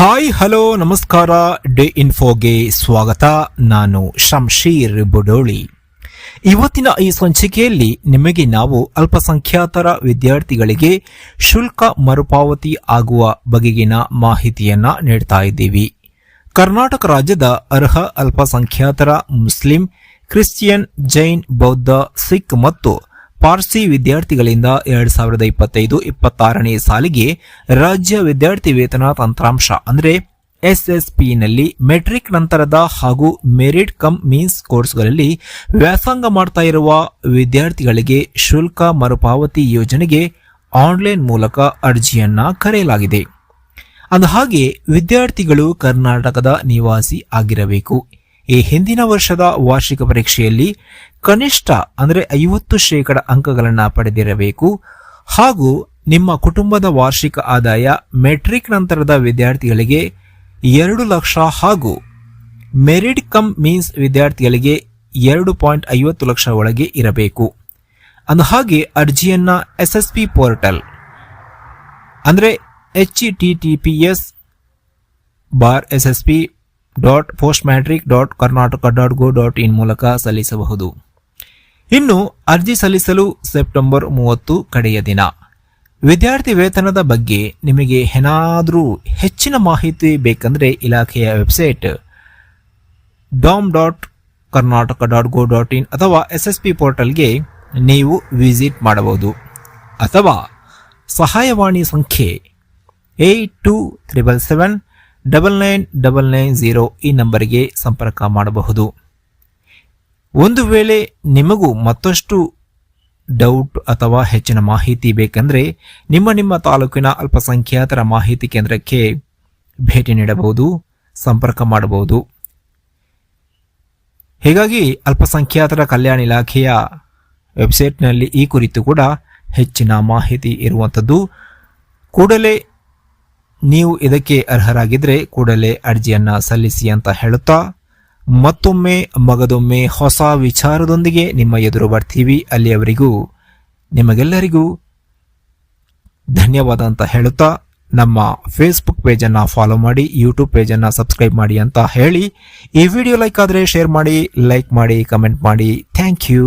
Hi, hello, ನಮಸ್ಕಾರ. Day ಇನ್ಫೋಗೆ ಸ್ವಾಗತ. ನಾನು ಶಂಶೀರ್ ಬುಡೋಳಿ. ಇವತ್ತಿನ ಈ ಸಂಚಿಕೆಯಲ್ಲಿ ನಿಮಗೆ ನಾವು ಅಲ್ಪಸಂಖ್ಯಾತರ ವಿದ್ಯಾರ್ಥಿಗಳಿಗೆ ಶುಲ್ಕ ಮರುಪಾವತಿ ಆಗುವ ಬಗೆಗಿನ ಮಾಹಿತಿಯನ್ನ ನೀಡ್ತಾ ಇದ್ದೀವಿ. ಕರ್ನಾಟಕ ರಾಜ್ಯದ ಅರ್ಹ ಅಲ್ಪಸಂಖ್ಯಾತರ ಮುಸ್ಲಿಂ, ಕ್ರಿಶ್ಚಿಯನ್, ಜೈನ್, ಬೌದ್ಧ, ಸಿಖ್ ಮತ್ತು ಪಾರ್ಸಿ ವಿದ್ಯಾರ್ಥಿಗಳಿಂದ ಎರಡ್ ಸಾವಿರದ ಇಪ್ಪತ್ತೈದು ಇಪ್ಪತ್ತಾರನೇ ಸಾಲಿಗೆ ರಾಜ್ಯ ವಿದ್ಯಾರ್ಥಿ ವೇತನ ತಂತ್ರಾಂಶ, ಅಂದರೆ ಎಸ್ಎಸ್ಪಿನಲ್ಲಿ ಮೆಟ್ರಿಕ್ ನಂತರದ ಹಾಗೂ ಮೆರಿಟ್ ಕಮ್ ಮೀನ್ಸ್ ಕೋರ್ಸ್ಗಳಲ್ಲಿ ವ್ಯಾಸಂಗ ಮಾಡ್ತಾ ಇರುವ ವಿದ್ಯಾರ್ಥಿಗಳಿಗೆ ಶುಲ್ಕ ಮರುಪಾವತಿ ಯೋಜನೆಗೆ ಆನ್ಲೈನ್ ಮೂಲಕ ಅರ್ಜಿಯನ್ನ ಕರೆಯಲಾಗಿದೆ. ಅಂದಹಾಗೆ, ವಿದ್ಯಾರ್ಥಿಗಳು ಕರ್ನಾಟಕದ ನಿವಾಸಿ ಆಗಿರಬೇಕು. ಈ ಹಿಂದಿನ ವರ್ಷದ ವಾರ್ಷಿಕ ಪರೀಕ್ಷೆಯಲ್ಲಿ ಕನಿಷ್ಠ ಅಂದರೆ ಐವತ್ತು ಶೇಕಡ ಅಂಕಗಳನ್ನು ಪಡೆದಿರಬೇಕು. ಹಾಗೂ ನಿಮ್ಮ ಕುಟುಂಬದ ವಾರ್ಷಿಕ ಆದಾಯ ಮೆಟ್ರಿಕ್ ನಂತರದ ವಿದ್ಯಾರ್ಥಿಗಳಿಗೆ ಎರಡು ಲಕ್ಷ ಹಾಗೂ ಮೆರಿಡ್ ಕಮ್ ಮೀನ್ಸ್ ವಿದ್ಯಾರ್ಥಿಗಳಿಗೆ ಎರಡು ಪಾಯಿಂಟ್ ಐವತ್ತು ಲಕ್ಷ ಒಳಗೆ ಇರಬೇಕು. ಅಂದ ಹಾಗೆ ಅರ್ಜಿಯನ್ನು ಎಸ್ ಎಸ್ ಪಿ ಪೋರ್ಟಲ್ ಅಂದರೆ H T T P S bar S S P dot post matric dot Karnataka dot gov dot in ಮೂಲಕ ಸಲ್ಲಿಸಬಹುದು. ಇನ್ನು ಅರ್ಜಿ ಸಲ್ಲಿಸಲು ಸೆಪ್ಟೆಂಬರ್ ಮೂವತ್ತು ಕಡೆಯ ದಿನ. ವಿದ್ಯಾರ್ಥಿ ವೇತನದ ಬಗ್ಗೆ ನಿಮಗೆ ಏನಾದರೂ ಹೆಚ್ಚಿನ ಮಾಹಿತಿ ಬೇಕಂದರೆ ಇಲಾಖೆಯ website dam dot Karnataka dot gov dot in ಅಥವಾ ಎಸ್ ಎಸ್ ಪಿ ಪೋರ್ಟಲ್ಗೆ ನೀವು ವಿಸಿಟ್ ಮಾಡಬಹುದು. ಅಥವಾ ಸಹಾಯವಾಣಿ ಸಂಖ್ಯೆ eight two triple seven double nine double nine zero ಈ ನಂಬರ್ಗೆ ಸಂಪರ್ಕ ಮಾಡಬಹುದು. ಒಂದು ವೇಳೆ ನಿಮಗೂ ಮತ್ತಷ್ಟು ಡೌಟ್ ಅಥವಾ ಹೆಚ್ಚಿನ ಮಾಹಿತಿ ಬೇಕೆಂದರೆ ನಿಮ್ಮ ನಿಮ್ಮ ತಾಲೂಕಿನ ಅಲ್ಪಸಂಖ್ಯಾತರ ಮಾಹಿತಿ ಕೇಂದ್ರಕ್ಕೆ ಭೇಟಿ ನೀಡಬಹುದು, ಸಂಪರ್ಕ ಮಾಡಬಹುದು. ಹೀಗಾಗಿ ಅಲ್ಪಸಂಖ್ಯಾತರ ಕಲ್ಯಾಣ ಇಲಾಖೆಯ ವೆಬ್ಸೈಟ್ನಲ್ಲಿ ಈ ಕುರಿತು ಕೂಡ ಹೆಚ್ಚಿನ ಮಾಹಿತಿ ಇರುವಂಥದ್ದು ಕೂಡಲೇ ನೀವು ಇದಕ್ಕೆ ಅರ್ಹರಾಗಿದ್ರೆ ಕೂಡಲೇ ಅರ್ಜಿಯನ್ನ ಸಲ್ಲಿಸಿ ಅಂತ ಹೇಳುತ್ತಾ, ಮತ್ತೊಮ್ಮೆ ಮಗದೊಮ್ಮೆ ಹೊಸ ವಿಚಾರದೊಂದಿಗೆ ನಿಮ್ಮ ಎದುರು ಬರ್ತೀವಿ. ಅಲ್ಲಿಯವರಿಗೂ ನಿಮಗೆಲ್ಲರಿಗೂ ಧನ್ಯವಾದ ಅಂತ ಹೇಳುತ್ತಾ, ನಮ್ಮ ಫೇಸ್ಬುಕ್ ಪೇಜನ್ನು ಫಾಲೋ ಮಾಡಿ ಯೂಟ್ಯೂಬ್ ಪೇಜನ್ನು ಸಬ್ಸ್ಕ್ರೈಬ್ ಮಾಡಿ ಅಂತ ಹೇಳಿ. ಈ ವಿಡಿಯೋ ಲೈಕ್ ಆದರೆ ಶೇರ್ ಮಾಡಿ ಲೈಕ್ ಮಾಡಿ ಕಮೆಂಟ್ ಮಾಡಿ. Thank you